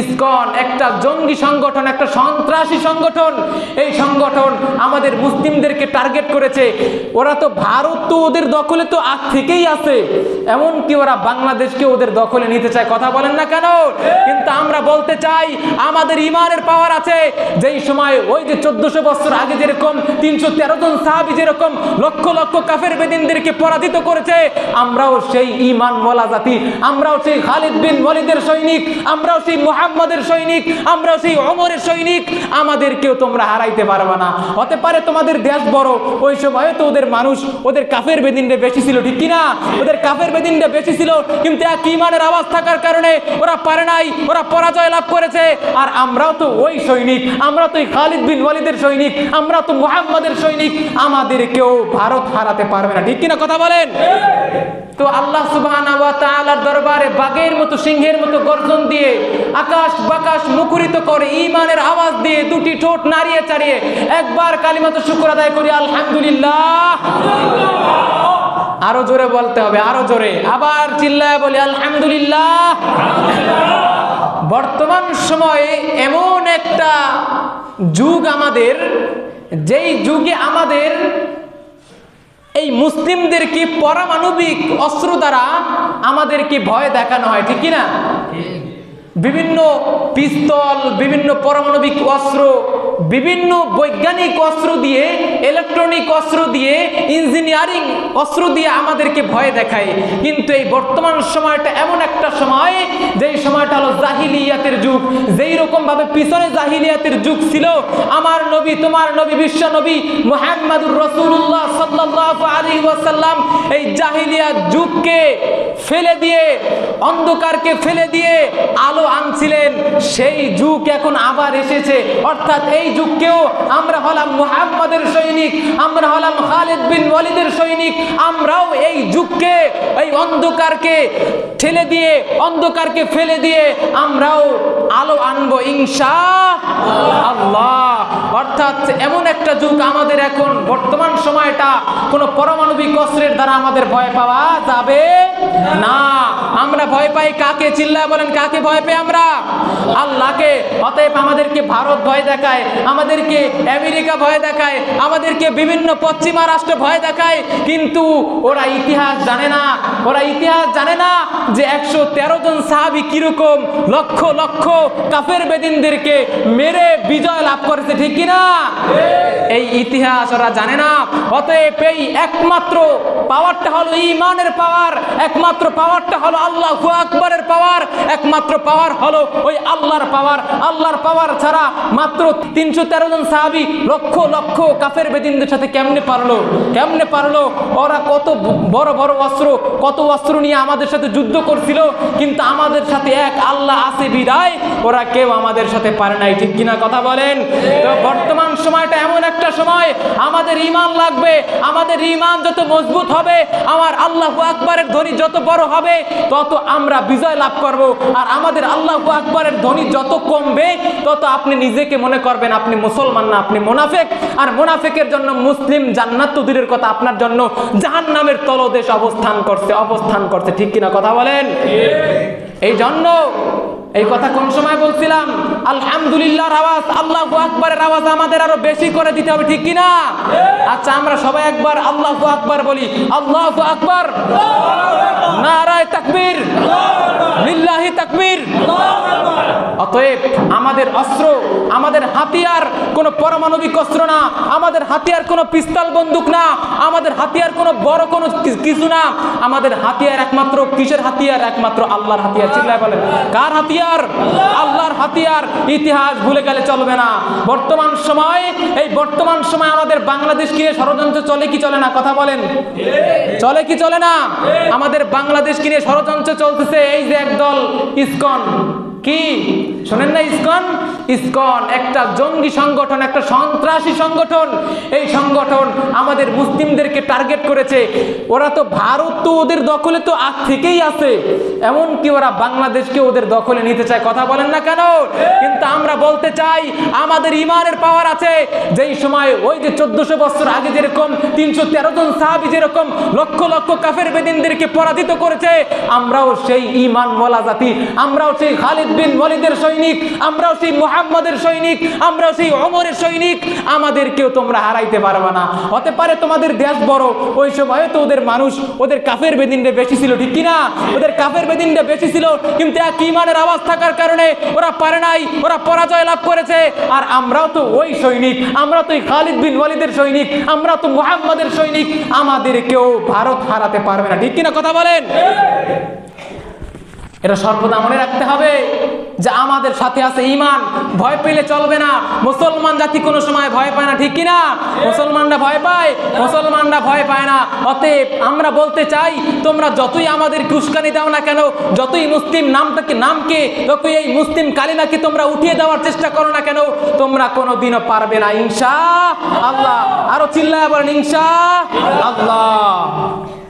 ISKCON, একটা জঙ্গি সংগঠন, একটা সন্ত্রাসী সংগঠন। এই সংগঠন আমাদের মুসলিমদেরকে টার্গেট করেছে। ওরা তো ভারত তো ওদের দখলে তো আগ থেকেই আছে। এমনকি ওরা বাংলাদেশকে ওদের দখলে নিতে চায়। কথা বলেন না কেন? কিন্তু আমরা বলতে চাই, আমাদের ইমানের পাওয়ার আছে। যেই সময় ওই যে চোদ্দশো বছর আগে যেরকম তিনশো তেরো জন সাহাবি যেরকম লক্ষ লক্ষ কাফের বেদিনদেরকে পরাজিত করেছে, আমরাও সেই ইমান মলা জাতি, আমরাও সেই খালিদ বিন মলিদের সৈনিক, আমরাও সেই মুহাম্মাদের সৈনিক, আমরাও সেই অমরের সৈনিক। আমাদেরকেও তোমরা হারাইতে পারবে না। হতে পারে তোমাদের দেশ বড়, ওই সময় তো ওদের মানুষ ওদের কাফের বেদিনটা বেশি ছিল, ঠিক কিনা? ওদের কাফের বেদিনটা বেশি ছিল, কিন্তু এক ইমানের আওয়াজ থাকার কারণে ওরা পারে নাই, ওরা পরাজয় লাভ করেছে। আর আমরাও তো ওই সৈনিক, আমরা তো খালিদ বিন ওয়ালিদের সৈনিক, আমরা তো মুহাম্মাদের সৈনিক, আমাদেরকেও ভারত হারাতে পারবে না, ঠিক কিনা কথা বলেন? তো আল্লাহ তাআলার দরবারে বাঘের মতো, সিংহের মতো গর্জন দিয়ে আকাশ বাকাশ মুখরিত করে ঈমানের আওয়াজ দিয়ে দুটি ঠোঁট নাড়িয়ে চাড়িয়ে একবার কালিমাত শুকর আদায় করি, আলহামদুলিল্লাহ। আরও জোরে বলতে হবে, আরও জোরে। আবার চিল্লায় বলি, আলহামদুলিল্লাহ। বর্তমান সময়ে এমন একটা যুগ আমাদের, যেই যুগে আমাদের এই মুসলিমদেরকে পরমাণবিক অস্ত্র দ্বারা আমাদেরকে ভয় দেখানো হয়, ঠিক কিনা? বিভিন্ন পিস্তল বিভিন্ন পরমাণবিক অস্ত্র বিভিন্ন বৈজ্ঞানিক অস্ত্র দিয়ে ইলেকট্রনিক অস্ত্র দিয়ে ইঞ্জিনিয়ারিং অস্ত্র দিয়ে আমাদেরকে ভয় দেখায়। কিন্তু এই বর্তমান সময়টা এমন একটা সময়, যেই সময়টা হলো জাহিলিয়াতের যুগ। যেই রকম ভাবে পিছনে জাহিলিয়াতের যুগ ছিল, আমার নবী, তোমার নবী, বিশ্ব নবী মোহাম্মদুর রসুল্লাহ সাল্লাহ আলী ওয়াসাল্লাম এই জাহিলিয়াত যুগকে ফেলে দিয়ে, অন্ধকারকে ফেলে দিয়ে আলো আনছিলেন। সেই যুগ এখন আবার এসেছে। অর্থাৎ এই যুগকেও আমরা হলাম মুহাম্মাদের সৈনিক, আমরা হলাম খালিদ বিন ওয়ালিদের সৈনিক, আমরাও এই যুগকে, এই অন্ধকারকে ঠেলে দিয়ে, অন্ধকারকে ফেলে দিয়ে আমরাও আলো আনব ইনশা আল্লাহ। অর্থাৎ এমন একটা যুগ আমাদের এখন, বর্তমান সময়টা কোনো পারমাণবিক অস্ত্রের দ্বারা আমাদের ভয় পাওয়া যাবে না, আমরা ভয় পাই কাকে চিল্লা বলেন, কাকে ভয় পাই আমরা? আল্লাহকে। অতএব আমাদেরকে ভারত ভয় দেখায়, আমাদেরকে আমেরিকা ভয় দেখায়, আমাদেরকে বিভিন্ন পশ্চিমা রাষ্ট্র ভয় দেখায়। কিন্তু ওরা ইতিহাস জানে না, ওরা ইতিহাস জানে না যে একশো তেরো জন সাহাবি কীরকম লক্ষ লক্ষ কাফের বেদিনদেরকে মেরে বিজয় লাভ করেছে, ঠিক কিনা এই ইতিহাস ওরা জানে না। অতএব এই একমাত্র পাওয়ারটা হলো ইমানের পাওয়ার একমাত্র পাওয়ারটা হলো আল্লাহ আকবরের পাওয়ার, একমাত্র পাওয়ার হলো ওই আল্লাহর পাওয়ার। আল্লাহর পাওয়ার ছাড়া মাত্র তিনশো তেরো জন সাহাবি লক্ষ লক্ষ কাফের বেদিনদের সাথে কেমনে পারল? কেমনে পারল? ওরা কত বড় বড় অস্ত্র, কত অস্ত্র নিয়ে আমাদের সাথে যুদ্ধ করছিল, কিন্তু আমাদের সাথে এক আল্লাহ আছে বিদায়, ওরা কেউ আমাদের সাথে পারে নাই। ঠিক কিনা কথা বলেন? তো বর্তমান সময়টা এমন সময় আমাদের ইমান লাগবে আমাদের ইমান যত মজবুত হবে আমার আল্লাহ আকবরের ধ্বনি যত বড় হবে তত আমরা বিজয় লাভ করব। আর আমাদের আল্লাহ আকবরের ধ্বনি যত কমবে তত আপনি নিজেকে মনে করবেন আপনি মুসলমান না আপনি মোনাফেক। আর মোনাফেকের জন্য মুসলিম জান্নাত তো দূরের কথা আপনার জন্য জাহান নামের তলদেশ অবস্থান করছে অবস্থান করছে। ঠিক কিনা কথা বলেন? এই জন্য এই কথা কোন সময় বলছিলাম? আলহামদুলিল্লাহর আওয়াজ আল্লাহ আকবরের আওয়াজ আমাদের আরও বেশি করে দিতে হবে, ঠিক কিনা? আচ্ছা আমরা সবাই একবার আল্লাহ আকবর বলি। আল্লাহ আকবর। নারায় তাকবীর। লিল্লাহি তাকবীর। অতএব আমাদের অস্ত্র, আমাদের হাতিয়ার কোনো পারমাণবিক অস্ত্র না, আমাদের হাতিয়ার কোনো পিস্তল বন্দুক না, আমাদের হাতিয়ার কোনো বড় কোনো কিছু না। আমাদের হাতিয়ার একমাত্র, কিসের হাতিয়ার? একমাত্র আল্লাহর হাতিয়ার। চিল্লায় বলেন। কার হাতিয়ার? আল্লাহর হাতিয়ার, ইতিহাস ভুলে গেলে চলবে না। বর্তমান সময়, এই বর্তমান সময় আমাদের বাংলাদেশকে কিনে ষড়যন্ত্র চলে কি চলে না? কথা বলেন। চলে কি চলে না? আমাদের বাংলাদেশকে নিয়ে ষড়যন্ত্র চলতেছে, এই যে একদল ইসকন। কি? শোনেন না ইসকন? ইসকন একটা জঙ্গি সংগঠন, একটা সন্ত্রাসী সংগঠন। এই সংগঠন আমাদের মুসলিমদেরকে টার্গেট করেছে। ওরা তো ভারত তো ওদের দখলে তো আজ থেকেই আছে। এমনকি ওরা বাংলাদেশকে ওদের দখলে নিতে চায়। কথা বলেন না কেন? কিন্তু আমরা বলতে চাই, আমাদের ইমানের পাওয়ার আছে। যেই সময় ওই যে চোদ্দশো বছর আগে যেরকম তিনশো তেরো জন সাহাবি যেরকম লক্ষ লক্ষ কাফের বেদিনদেরকে পরাজিত করেছে, আমরাও সেই ইমান মলা জাতি, আমরাও সেই খালিদ বিন ওয়ালিদের সৈনিক, আমরাও সেই মুহাম্মাদের সৈনিক, আমরাও সেই ওমরের সৈনিক, আমাদেরকেও তোমরা হারাইতে পারবে না। হতে পারে তোমাদের দেশ বড়, ওই সময় তো ওদের মানুষ, ওদের কাফের বেদিনটা বেশি ছিল, ঠিক কিনা? ওদের কাফের বেদিনটা বেশি ছিল, কিন্তু এক ইমানের আওয়াজ থাকার কারণে ওরা পারে নাই, ওরা পরাজয় লাভ করেছে। আর আমরাও তো ওই সৈনিক, আমরা তো খালিদ বিন ওয়ালিদের সৈনিক, আমরা তো মুহাম্মাদের সৈনিক, আমাদেরকেও ভারত হারাতে পারবে না, ঠিক কিনা কথা বলেন? এটা সর্বদা মনে রাখতে হবে যে আমাদের সাথে আছে ইমান ভয় পেলে চলবে না। মুসলমান জাতি কোনো সময় ভয় পায় না, ঠিক কিনা মুসলমানরা ভয় পায়, মুসলমানরা ভয় পায় না। অতএব আমরা বলতে চাই, তোমরা যতই আমাদের উস্কানি দাও না কেন, যতই মুসলিম নামটাকে, নামকে, যতই এই মুসলিম কালিমাকে তোমরা উঠিয়ে দেওয়ার চেষ্টা করো না কেন, তোমরা কোনোদিনও পারবে না, ইনশা আল্লাহ। আরও চিল্লায় বলেন, ইনশা আল্লাহ।